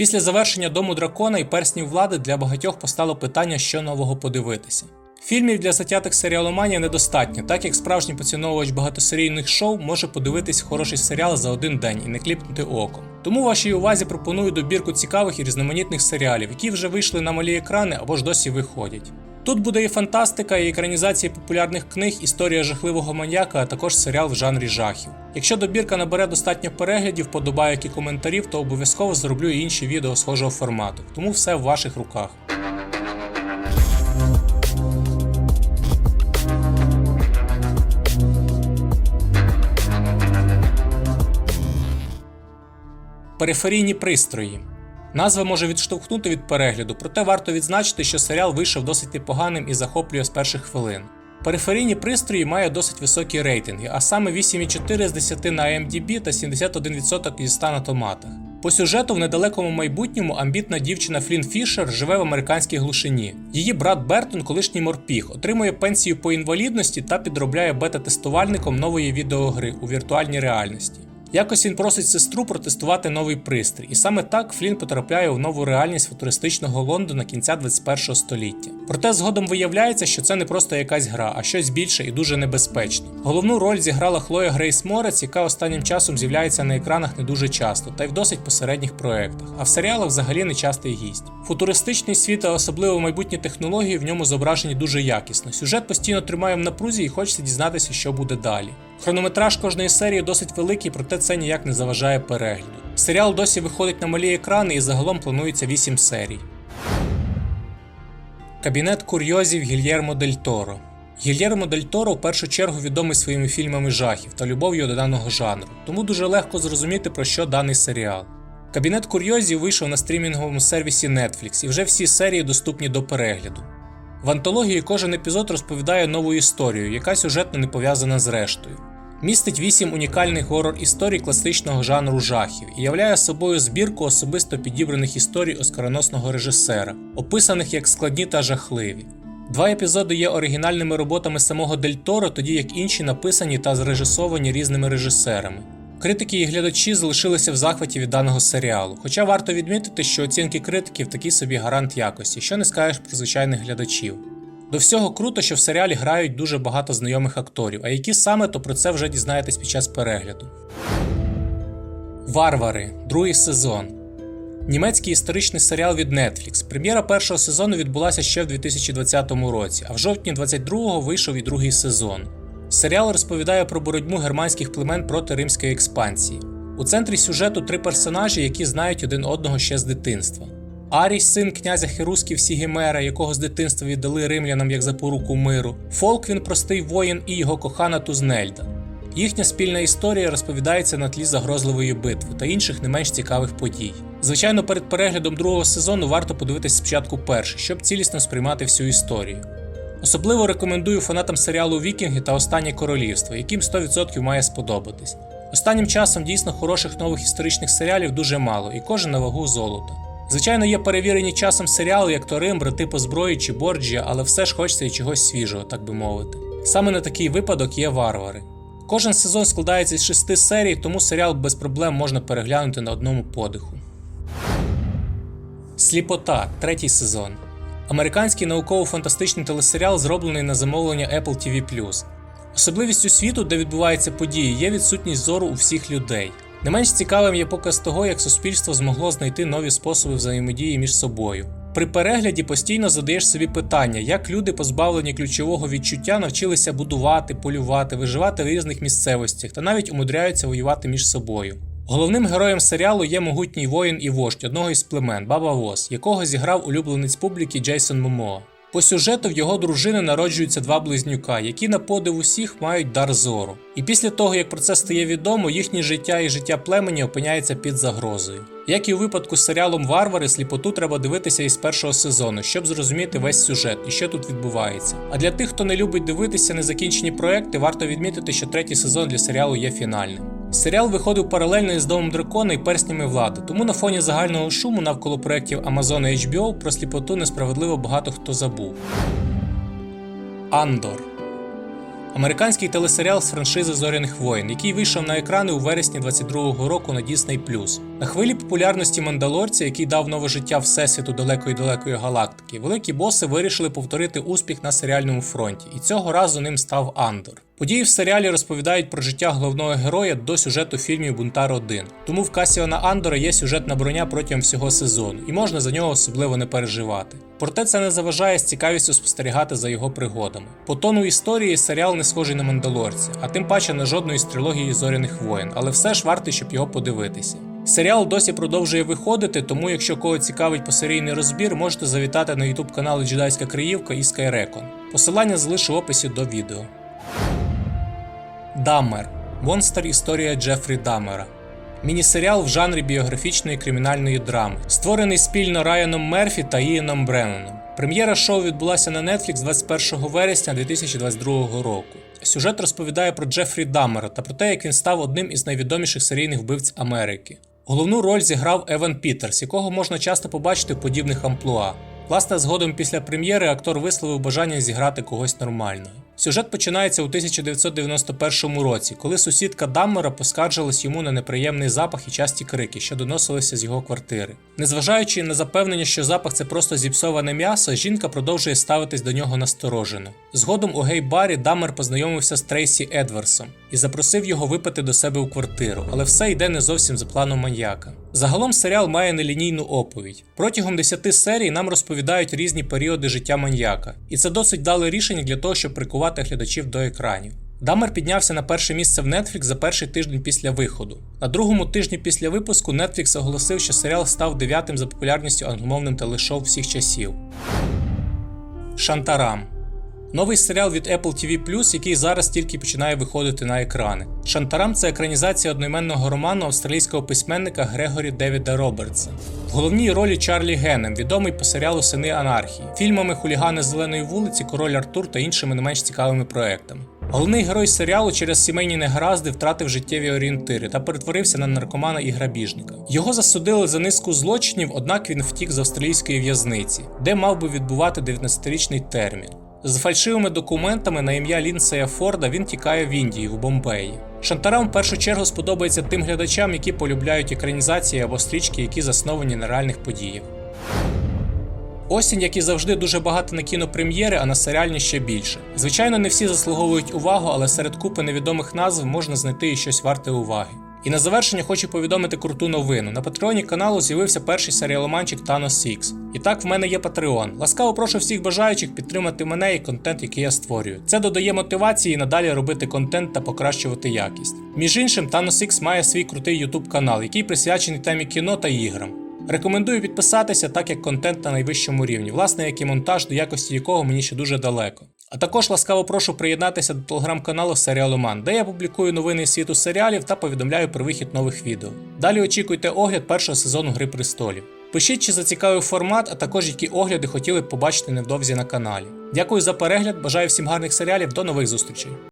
Після завершення дому дракона і перснів влади для багатьох постало питання, що нового подивитися. Фільмів для затятих серіаломанія недостатньо, так як справжній поціновувач багатосерійних шоу може подивитись хороший серіал за один день і не кліпнути оком. Тому вашій увазі пропоную добірку цікавих і різноманітних серіалів, які вже вийшли на малі екрани або ж досі виходять. Тут буде і фантастика, і екранізації популярних книг, історія жахливого маньяка, а також серіал в жанрі жахів. Якщо добірка набере достатньо переглядів, подобайок і коментарів, то обов'язково зроблю і інші відео схожого формату. Тому все в ваших руках. Периферійні пристрої. Назва може відштовхнути від перегляду, проте варто відзначити, що серіал вийшов досить непоганим і захоплює з перших хвилин. Периферійні пристрої мають досить високі рейтинги, а саме 8,4 з 10 на IMDb та 71% зі 100 на томатах. По сюжету в недалекому майбутньому амбітна дівчина Флін Фішер живе в американській глушині. Її брат Бертон, колишній морпіг, отримує пенсію по інвалідності та підробляє бета-тестувальником нової відеогри у віртуальній реальності. Якось він просить сестру протестувати новий пристрій, і саме так Флін потрапляє в нову реальність футуристичного Лондона кінця 21 століття. Проте згодом виявляється, що це не просто якась гра, а щось більше і дуже небезпечне. Головну роль зіграла Хлоя Грейс Морець, яка останнім часом з'являється на екранах не дуже часто, та й в досить посередніх проектах, а в серіалах взагалі не частий гість. Футуристичний світ, а особливо майбутні технології в ньому зображені дуже якісно. Сюжет постійно тримає в напрузі і хочеться дізнатися, що буде далі. Хронометраж кожної серії досить великий, проте це ніяк не заважає перегляду. Серіал досі виходить на малі екрани і загалом планується 8 серій. Кабінет курйозів Гільєрмо Дель Торо. Гільєрмо Дель Торо в першу чергу відомий своїми фільмами жахів та любов'ю до даного жанру, тому дуже легко зрозуміти про що даний серіал. Кабінет курйозів вийшов на стрімінговому сервісі Netflix і вже всі серії доступні до перегляду. В антології кожен епізод розповідає нову історію, яка сюжетно не пов'язана з рештою. Містить вісім унікальних горор історій класичного жанру жахів і являє собою збірку особисто підібраних історій оскароносного режисера, описаних як складні та жахливі. Два епізоди є оригінальними роботами самого Дель Торо, тоді як інші написані та зрежисовані різними режисерами. Критики і глядачі залишилися в захваті від даного серіалу, хоча варто відмітити, що оцінки критиків такий собі гарант якості, що не скажеш про звичайних глядачів. До всього круто, що в серіалі грають дуже багато знайомих акторів, а які саме, то про це вже дізнаєтесь під час перегляду. Варвари, другий сезон. Німецький історичний серіал від Netflix. Прем'єра першого сезону відбулася ще в 2020 році, а в жовтні 22-го вийшов і другий сезон. Серіал розповідає про боротьбу германських племен проти римської експансії. У центрі сюжету три персонажі, які знають один одного ще з дитинства. Арій, син князя Херусків Сігімера, якого з дитинства віддали римлянам як запоруку миру. Фолквін простий воїн і його кохана Тузнельда. Їхня спільна історія розповідається на тлі загрозливої битви та інших не менш цікавих подій. Звичайно, перед переглядом другого сезону варто подивитися спочатку перший, щоб цілісно сприймати всю історію. Особливо рекомендую фанатам серіалу Вікінги та Останнє королівство, яким 100% має сподобатись. Останнім часом дійсно хороших нових історичних серіалів дуже мало, і кожен на вагу золота. Звичайно, є перевірені часом серіали, як то Рим, брати по зброї чи Борджія, але все ж хочеться і чогось свіжого, так би мовити. Саме на такий випадок є варвари. Кожен сезон складається з шести серій, тому серіал без проблем можна переглянути на одному подиху. Сліпота, третій сезон. Американський науково-фантастичний телесеріал, зроблений на замовлення Apple TV+. Особливістю світу, де відбуваються події, є відсутність зору у всіх людей. Не менш цікавим є показ того, як суспільство змогло знайти нові способи взаємодії між собою. При перегляді постійно задаєш собі питання, як люди, позбавлені ключового відчуття, навчилися будувати, полювати, виживати в різних місцевостях та навіть умудряються воювати між собою. Головним героєм серіалу є могутній воїн і вождь одного із племен Баба Воз, якого зіграв улюбленець публіки Джейсон Момоа. По сюжету в його дружини народжуються два близнюка, які на подив усіх мають дар зору. І після того, як про це стає відомо, їхнє життя і життя племені опиняється під загрозою. Як і у випадку з серіалом Варвари, сліпоту треба дивитися із першого сезону, щоб зрозуміти весь сюжет і що тут відбувається. А для тих, хто не любить дивитися незакінчені проекти, варто відмітити, що третій сезон для серіалу є фінальним. Серіал виходив паралельно із Домом Дракона і перснями влади, тому на фоні загального шуму навколо проєктів Amazon і HBO про сліпоту несправедливо багато хто забув. Андор Американський телесеріал з франшизи Зоряних воїн, який вийшов на екрани у вересні 22-го року на Disney+. На хвилі популярності Мандалорця, який дав нове життя всесвіту далекої далекої галактики, великі боси вирішили повторити успіх на серіальному фронті, і цього разу ним став Андор. Події в серіалі розповідають про життя головного героя до сюжету фільмів Бунтар 1. Тому в Касіона Андора є сюжетна броня протягом всього сезону, і можна за нього особливо не переживати. Проте це не заважає з цікавістю спостерігати за його пригодами. По тону історії серіал не схожий на Мандалорця, а тим паче на жодної з трилогії зоряних воєн, але все ж варто, щоб його подивитися. Серіал досі продовжує виходити, тому якщо кого цікавить посерійний розбір, можете завітати на YouTube канали Джедайська Криївка і Skyrecon. Посилання залишу в описі до відео. Даммер. Монстр історія Джефрі Даммера. Міні-серіал в жанрі біографічної кримінальної драми, створений спільно Райаном Мерфі та Ієном Бренноном. Прем'єра шоу відбулася на Netflix 21 вересня 2022 року. Сюжет розповідає про Джефрі Даммера та про те, як він став одним із найвідоміших серійних вбивць Америки. Головну роль зіграв Еван Пітерс, якого можна часто побачити в подібних амплуа. Власне, згодом після прем'єри актор висловив бажання зіграти когось нормального. Сюжет починається у 1991 році, коли сусідка Даммера поскаржилась йому на неприємний запах і часті крики, що доносилися з його квартири. Незважаючи на запевнення, що запах це просто зіпсоване м'ясо, жінка продовжує ставитись до нього насторожено. Згодом у гей-барі Даммер познайомився з Трейсі Едварсом і запросив його випити до себе у квартиру, але все йде не зовсім за планом маньяка. Загалом серіал має нелінійну оповідь. Протягом 10 серій нам розповідають різні періоди життя маньяка, і це досить дали рішення для того, щоб прикувати глядачів до екранів. Дамер піднявся на перше місце в Netflix за перший тиждень після виходу. На другому тижні після випуску Netflix оголосив, що серіал став дев'ятим за популярністю англомовним телешоу всіх часів. Шантарам Новий серіал від Apple TV+, який зараз тільки починає виходити на екрани. Шантарам це екранізація одноіменного роману австралійського письменника Грегорі Девіда Робертса. В головній ролі Чарлі Геннем, відомий по серіалу Сини Анархії, фільмами Хулігани Зеленої вулиці, Король Артур та іншими не менш цікавими проектами. Головний герой серіалу через сімейні негаразди втратив життєві орієнтири та перетворився на наркомана і грабіжника. Його засудили за низку злочинів, однак він втік з австралійської в'язниці, де мав би відбувати 19-річний термін. З фальшивими документами на ім'я Лінсея Форда він тікає в Індію в Бомбеї. Шантарам в першу чергу сподобається тим глядачам, які полюбляють екранізації або стрічки, які засновані на реальних подіях. Осінь, як і завжди, дуже багато на кінопрем'єри, а на серіальні ще більше. Звичайно, не всі заслуговують увагу, але серед купи невідомих назв можна знайти і щось варте уваги. І на завершення хочу повідомити круту новину. На патреоні каналу з'явився перший серіаломанчик Thanos X. І так в мене є Patreon. Ласкаво прошу всіх бажаючих підтримати мене і контент, який я створюю. Це додає мотивації надалі робити контент та покращувати якість. Між іншим, Thanos X має свій крутий YouTube канал, який присвячений темі кіно та іграм. Рекомендую підписатися, так як контент на найвищому рівні, власне, як і монтаж, до якості якого мені ще дуже далеко. А також ласкаво прошу приєднатися до телеграм-каналу Серіаломан, де я публікую новини світу серіалів та повідомляю про вихід нових відео. Далі очікуйте огляд першого сезону Гри престолів. Пишіть, чи зацікавив формат, а також які огляди хотіли б побачити невдовзі на каналі. Дякую за перегляд, бажаю всім гарних серіалів, до нових зустрічей.